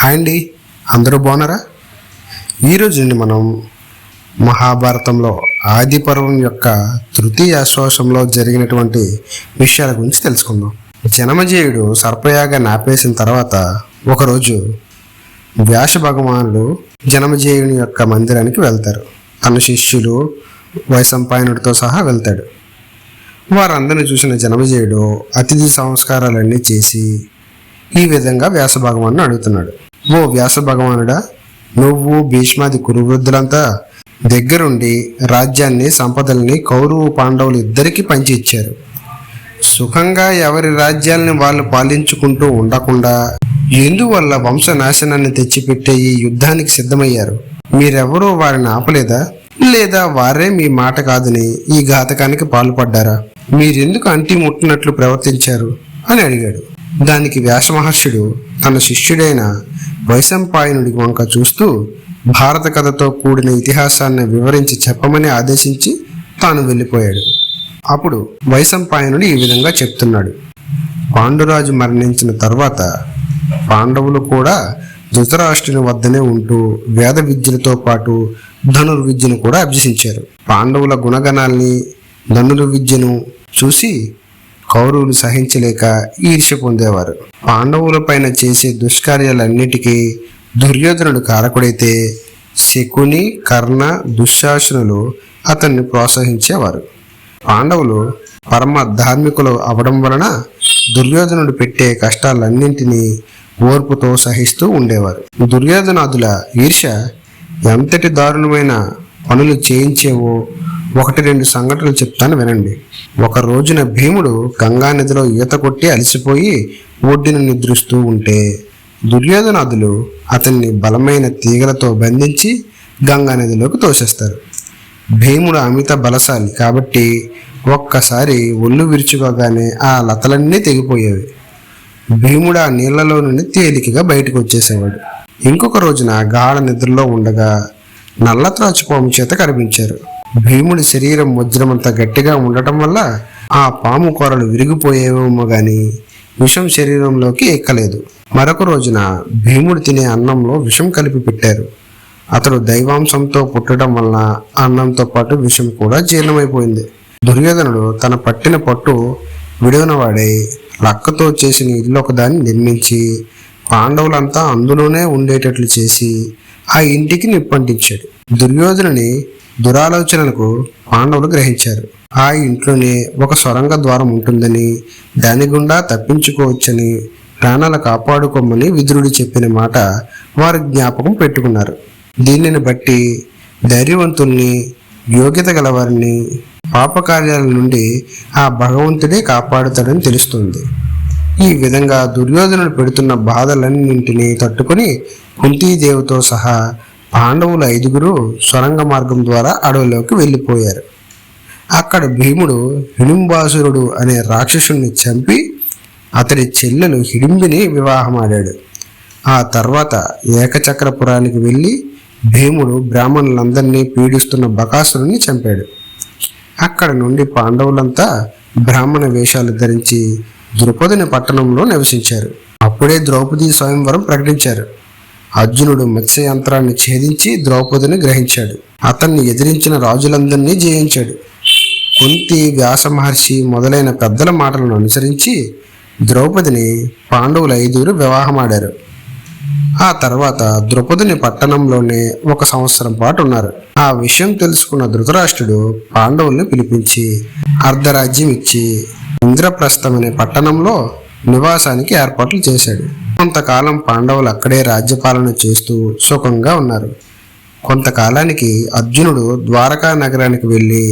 Hi అండి. అందరూ బాగున్నారా? ఈరోజు మనం మహాభారతంలో ఆది పర్వం యొక్క తృతీయ ఆశ్వాసంలో జరిగినటువంటి విషయాల గురించి తెలుసుకుందాం. జనమజేయుడు సర్పయాగా నాపేసిన తర్వాత ఒకరోజు వ్యాస భగవానుడు జనమజేయుని యొక్క మందిరానికి వెళ్తారు. తన శిష్యులు వైశంపాయనుడితో సహా వెళ్తాడు. వారందరిని చూసిన జనమజేయుడు అతిథి సంస్కారాలన్నీ చేసి ఈ విధంగా వ్యాస భగవాను అడుగుతున్నాడు. ఓ వ్యాస భగవానుడా నువ్వు భీష్మాది కురువృద్ధులంతా దగ్గరుండి రాజ్యాన్ని సంపదల్ని కౌరవ పాండవులు ఇద్దరికీ పంచి ఇచ్చారు. సుఖంగా ఎవరి రాజ్యాల్ని వాళ్ళు పాలించుకుంటూ ఉండకుండా ఎందువల్ల వంశనాశనాన్ని తెచ్చిపెట్టే ఈ యుద్ధానికి సిద్ధమయ్యారు? మీరెవరూ వారిని ఆపలేదా? లేదా వారే మీ మాట కాదని ఈ ఘాతకానికి పాల్పడ్డారా? మీరెందుకు అంటి ముట్టినట్లు ప్రవర్తించారు? అని అడిగాడు. దానికి వ్యాసమహర్షుడు తన శిష్యుడైన వైశంపాయనుడి వంక చూస్తూ భారత కథతో కూడిన ఇతిహాసాన్ని వివరించి చెప్పమని ఆదేశించి తాను వెళ్ళిపోయాడు. అప్పుడు వైశంపాయనుడు ఈ విధంగా చెప్తున్నాడు. పాండురాజు మరణించిన తర్వాత పాండవులు కూడా ధృతరాష్ట్రుని వద్దనే ఉంటూ వేద విద్యలతో పాటు ధనుర్విద్యను కూడా అభ్యసించారు. పాండవుల గుణగణాల్ని ధనుర్విద్యను చూసి కౌరవులు సహించలేక ఈర్ష్య పొందేవారు. పాండవుల పైన చేసే దుష్కార్యాలన్నిటికీ దుర్యోధనుడు కారకుడైతే శకుని కర్ణ దుశ్శాసనులు అతన్ని ప్రోత్సహించేవారు. పాండవులు పరమ ధార్మికులు అవడం వలన దుర్యోధనుడు పెట్టే కష్టాలన్నింటినీ ఓర్పుతో సహిస్తూ ఉండేవారు. దుర్యోధనాదుల ఈర్ష ఎంతటి దారుణమైన పనులు చేయించేవో ఒకటి రెండు సంఘటనలు చెప్తాను వినండి. ఒక రోజున భీముడు గంగా నదిలో ఈత కొట్టి అలసిపోయి ఒడ్డును నిద్రిస్తూ ఉంటే దుర్యోధనాథులు అతన్ని బలమైన తీగలతో బంధించి గంగా నదిలోకి తోసేస్తారు. భీముడు అమిత బలశాలి కాబట్టి ఒక్కసారి ఒళ్ళు విరుచుకోగానే ఆ లతలన్నీ తెగిపోయేవి. భీముడు ఆ నీళ్ళలో నుండి తేలికగా బయటకు వచ్చేసేవాడు. ఇంకొక రోజున గాఢ నిద్రలో ఉండగా నల్లత్రాచుపాము చేత కనిపించారు. భీముడి శరీరం వజ్రమంత గట్టిగా ఉండటం వల్ల ఆ పాము కూరలు విరిగిపోయేవేమో గాని విషం శరీరంలోకి ఎక్కలేదు. మరొక రోజున భీముడు తినే అన్నంలో విషం కలిపి పెట్టారు. అతడు దైవాంశంతో పుట్టడం వలన ఆ అన్నంతో పాటు విషం కూడా జీర్ణమైపోయింది. దుర్యోధనుడు తన పట్టిన పట్టు విడవనవాడై లక్కతో చేసిన ఇల్లు ఒకదాన్ని నిర్మించి పాండవులంతా అందులోనే ఉండేటట్లు చేసి ఆ ఇంటికి నిప్పంటించాడు. దుర్యోధనుని దురాలోచనలకు పాండవులు గ్రహించారు. ఆ ఇంట్లోనే ఒక సొరంగ ద్వారం ఉంటుందని దాని గుండా తప్పించుకోవచ్చని ప్రాణాలు కాపాడుకోమని విదురుడు చెప్పిన మాట వారు జ్ఞాపకం పెట్టుకున్నారు. దీనిని బట్టి ధైర్యవంతుల్ని యోగ్యత గలవారిని పాపకార్యాల నుండి ఆ భగవంతుడే కాపాడుతాడని తెలుస్తుంది. ఈ విధంగా దుర్యోధనుడు పెడుతున్న బాధలన్నింటినీ తట్టుకొని కుంతీదేవితో సహా పాండవుల ఐదుగురు సొరంగ మార్గం ద్వారా అడవిలోకి వెళ్ళిపోయారు. అక్కడ భీముడు హిడింబాసురుడు అనే రాక్షసుణ్ణి చంపి అతడి చెల్లెలు హిడింబిని వివాహమాడాడు. ఆ తర్వాత ఏకచక్రపురానికి వెళ్ళి భీముడు బ్రాహ్మణులందరినీ పీడిస్తున్న బకాసురుణ్ణి చంపాడు. అక్కడ నుండి పాండవులంతా బ్రాహ్మణ వేషాలు ధరించి ద్రుపదుని పట్టణంలో నివసించారు. అప్పుడే ద్రౌపది స్వయంవరం ప్రకటించారు. అర్జునుడు మత్స్య యంత్రాన్ని ఛేదించి ద్రౌపదిని గ్రహించాడు. అతన్ని ఎదిరించిన రాజులందరినీ జయించాడు. కుంతి వ్యాస మహర్షి మొదలైన పెద్దల మాటలను అనుసరించి ద్రౌపదిని పాండవుల ఐదుగురు వివాహమాడారు. ఆ తర్వాత ద్రౌపదిని పట్టణంలోనే ఒక సంవత్సరం పాటు ఉన్నారు. ఆ విషయం తెలుసుకున్న ధృతరాష్ట్రుడు పాండవుల్ని పిలిపించి అర్ధరాజ్యం ఇచ్చి ఇంద్రప్రస్థం అనే పట్టణంలో నివాసానికి ఏర్పాట్లు చేశాడు. కొంతకాలం పాండవులు అక్కడే రాజ్యపాలన చేస్తూ సుఖంగా ఉన్నారు. కొంతకాలానికి అర్జునుడు ద్వారకా నగరానికి వెళ్ళి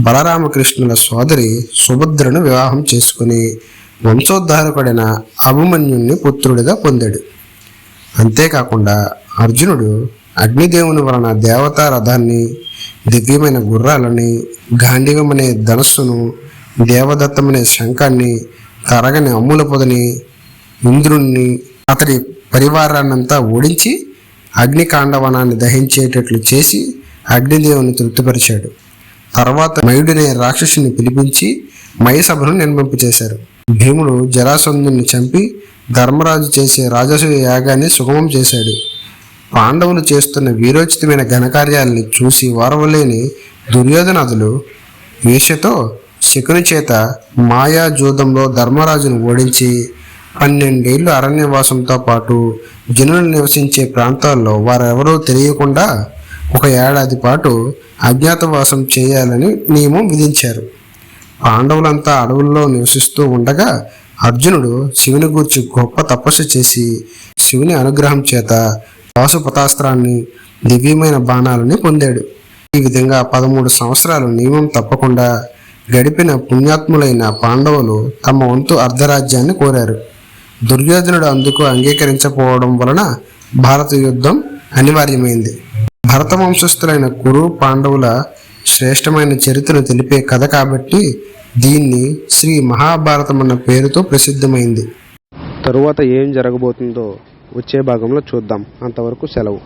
బలరామకృష్ణుల సోదరి సుభద్రను వివాహం చేసుకుని వంశోద్ధారకుడైన అభిమన్యుణ్ణి పుత్రుడిగా పొందాడు. అంతేకాకుండా అర్జునుడు అగ్నిదేవుని వలన దేవతా రథాన్ని దివ్యమైన గుర్రాలని గాంధీవమనే ధనస్సును దేవదత్తమనే శంఖాన్ని తరగని అమ్ముల పొదని ఇంద్రుణ్ణి అతడి పరివారాన్నంతా ఓడించి అగ్నికాండవనాన్ని దహించేటట్లు చేసి అగ్నిదేవుని తృప్తిపరిచాడు. తర్వాత మయుడినే రాక్షసుని పిలిపించి మయసభను నిర్మింపచేశారు భీముడు జరాసంధుని చంపి ధర్మరాజు చేసే రాజసూయ యాగాన్ని సుగమం చేశాడు. పాండవులు చేస్తున్న వీరోచితమైన ఘనకార్యాల్ని చూసి వారవలేని దుర్యోధనాథులు వేషతో శకుని చేత మాయా జూదంలో ధర్మరాజును ఓడించి పన్నెండేళ్ళు అరణ్యవాసంతో పాటు జనులు నివసించే ప్రాంతాల్లో వారెవరూ తెలియకుండా ఒక ఏడాది పాటు అజ్ఞాతవాసం చేయాలని నియమం విధించారు. పాండవులంతా అడవుల్లో నివసిస్తూ ఉండగా అర్జునుడు శివుని గూర్చి గొప్ప తపస్సు చేసి శివుని అనుగ్రహం చేత వాసుపతాస్త్రాన్ని దివ్యమైన బాణాలని పొందాడు. ఈ విధంగా పదమూడు సంవత్సరాలు నియమం తప్పకుండా గడిపిన పుణ్యాత్ములైన పాండవులు తమ వంతు అర్ధరాజ్యాన్ని కోరారు. దుర్యోధనుడు అందుకు అంగీకరించకపోవడం వలన భారత యుద్ధం అనివార్యమైంది. భరత వంశస్థులైన కురు పాండవుల శ్రేష్టమైన చరిత్రను తెలిపే కథ కాబట్టి దీన్ని శ్రీ మహాభారతం అన్న పేరుతో ప్రసిద్ధమైంది. తరువాత ఏం జరగబోతుందో వచ్చే భాగంలో చూద్దాం. అంతవరకు సెలవు.